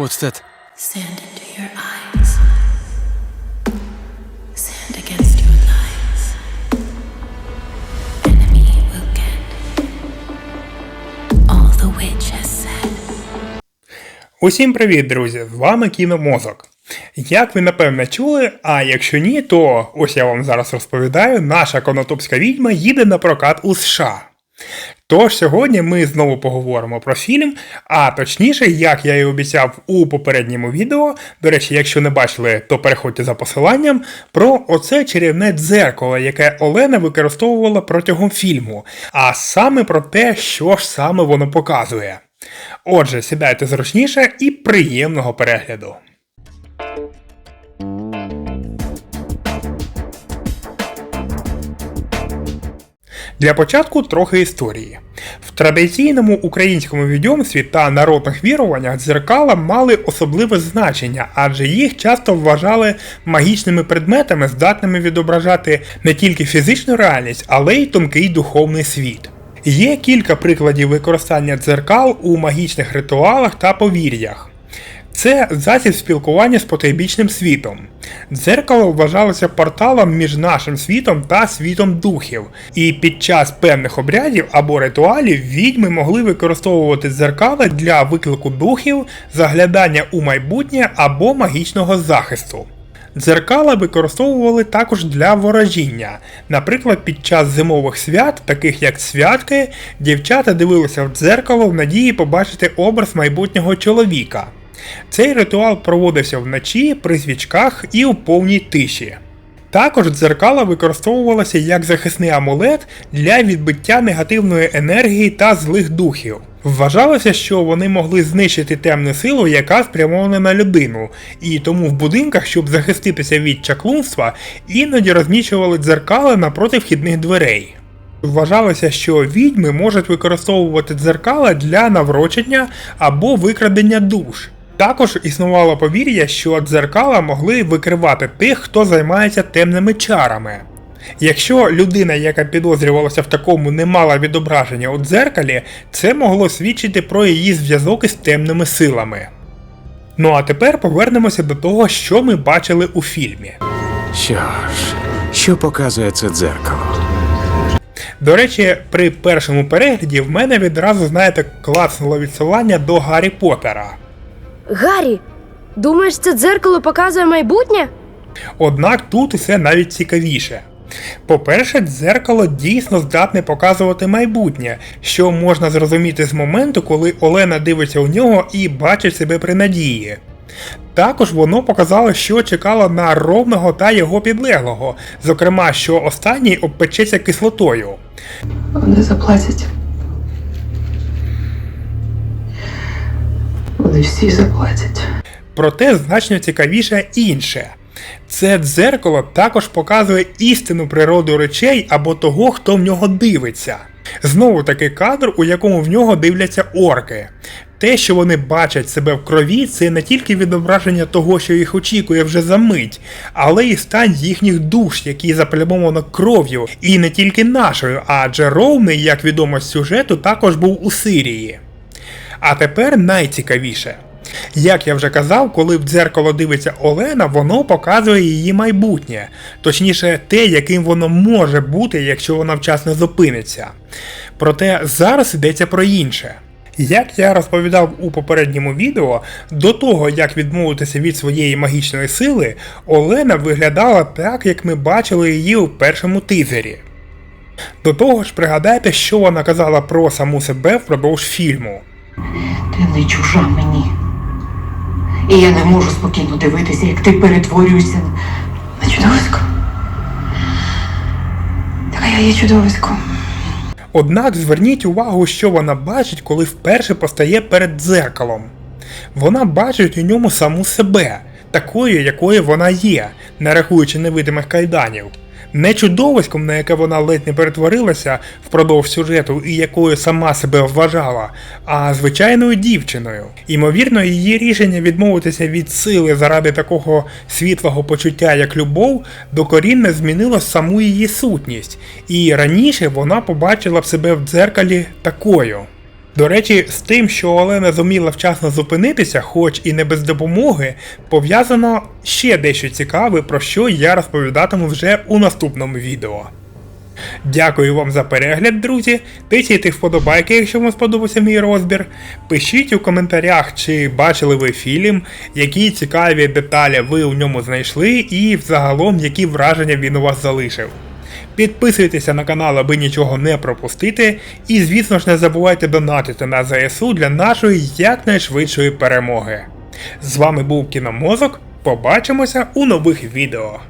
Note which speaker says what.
Speaker 1: What's that?
Speaker 2: Sand into your eyes. Sand against your lies. Enemy will get all the witch has said.
Speaker 3: Усім привіт, друзі! З вами Кіномозок. Як ви напевне чули, а якщо ні, то ось я вам зараз розповідаю, наша конотопська відьма їде на прокат у США. Тож сьогодні ми знову поговоримо про фільм, а точніше, як я і обіцяв у попередньому відео, до речі, якщо не бачили, то переходьте за посиланням, про оце чарівне дзеркало, яке Олена використовувала протягом фільму, а саме про те, що ж саме воно показує. Отже, сідайте зручніше і приємного перегляду. Для початку трохи історії. В традиційному українському відьомстві та народних віруваннях дзеркала мали особливе значення, адже їх часто вважали магічними предметами, здатними відображати не тільки фізичну реальність, але й тонкий духовний світ. Є кілька прикладів використання дзеркал у магічних ритуалах та повір'ях. Це засіб спілкування з потойбічним світом. Дзеркало вважалося порталом між нашим світом та світом духів, і під час певних обрядів або ритуалів відьми могли використовувати дзеркала для виклику духів, заглядання у майбутнє або магічного захисту. Дзеркала використовували також для ворожіння. Наприклад, під час зимових свят, таких як святки, дівчата дивилися в дзеркало в надії побачити образ майбутнього чоловіка. Цей ритуал проводився вночі при свічках і у повній тиші. Також дзеркала використовувалися як захисний амулет для відбиття негативної енергії та злих духів. Вважалося, що вони могли знищити темну силу, яка спрямована на людину, і тому в будинках, щоб захиститися від чаклунства, іноді розміщували дзеркала напроти вхідних дверей. Вважалося, що відьми можуть використовувати дзеркала для наврочення або викрадення душ. Також існувало повір'я, що дзеркала могли викривати тих, хто займається темними чарами. Якщо людина, яка підозрювалася в такому, не мала відображення у дзеркалі, це могло свідчити про її зв'язок із темними силами. Ну а тепер повернемося до того, що ми бачили у фільмі.
Speaker 1: Що ж, що показує це дзеркало?
Speaker 3: До речі, при першому перегляді в мене відразу, знаєте, клацнуло відсилання до Гаррі Поттера.
Speaker 4: Гаррі, думаєш, це дзеркало показує майбутнє?
Speaker 3: Однак тут усе навіть цікавіше. По-перше, дзеркало дійсно здатне показувати майбутнє, що можна зрозуміти з моменту, коли Олена дивиться у нього і бачить себе при надії. Також воно показало, що чекало на ровного та його підлеглого, зокрема, що останній обпечеться кислотою.
Speaker 5: Вони заплатять. Вони всі заплатять.
Speaker 3: Проте значно цікавіше інше. Це дзеркало також показує істинну природу речей або того, хто в нього дивиться. Знову таки кадр, у якому в нього дивляться орки. Те, що вони бачать себе в крові, це не тільки відображення того, що їх очікує вже за мить, але і стан їхніх душ, які заплямовано кров'ю, і не тільки нашою, адже Ровний, як відомо з сюжету, також був у Сирії. А тепер найцікавіше. Як я вже казав, коли в дзеркало дивиться Олена, воно показує її майбутнє, точніше, те, яким воно може бути, якщо вона вчасно зупиниться. Проте зараз йдеться про інше. Як я розповідав у попередньому відео, до того як відмовитися від своєї магічної сили, Олена виглядала так, як ми бачили її у першому тизері. До того ж, пригадайте, що вона казала про саму себе впродовж фільму.
Speaker 5: Ти не чужа мені. І я не можу спокійно дивитися, як ти перетворюєшся на чудовисько. Так я є чудовисько.
Speaker 3: Однак зверніть увагу, що вона бачить, коли вперше постає перед дзеркалом. Вона бачить у ньому саму себе, такою, якою вона є, не рахуючи невидимих кайданів. Не чудовиськом, на яке вона ледь не перетворилася впродовж сюжету і якою сама себе вважала, а звичайною дівчиною. Імовірно, її рішення відмовитися від сили заради такого світлого почуття, як любов, докорінно змінило саму її сутність, і раніше вона побачила б себе в дзеркалі такою. До речі, з тим, що Олена зуміла вчасно зупинитися, хоч і не без допомоги, пов'язано ще дещо цікаве, про що я розповідатиму вже у наступному відео. Дякую вам за перегляд, друзі. Тисяйте вподобайки, якщо вам сподобався мій розбір. Пишіть у коментарях, чи бачили ви фільм, які цікаві деталі ви у ньому знайшли, і взагалом, які враження він у вас залишив. Підписуйтеся на канал, аби нічого не пропустити. І, звісно ж, не забувайте донатити на ЗСУ для нашої якнайшвидшої перемоги. З вами був Кіномозок. Побачимося у нових відео.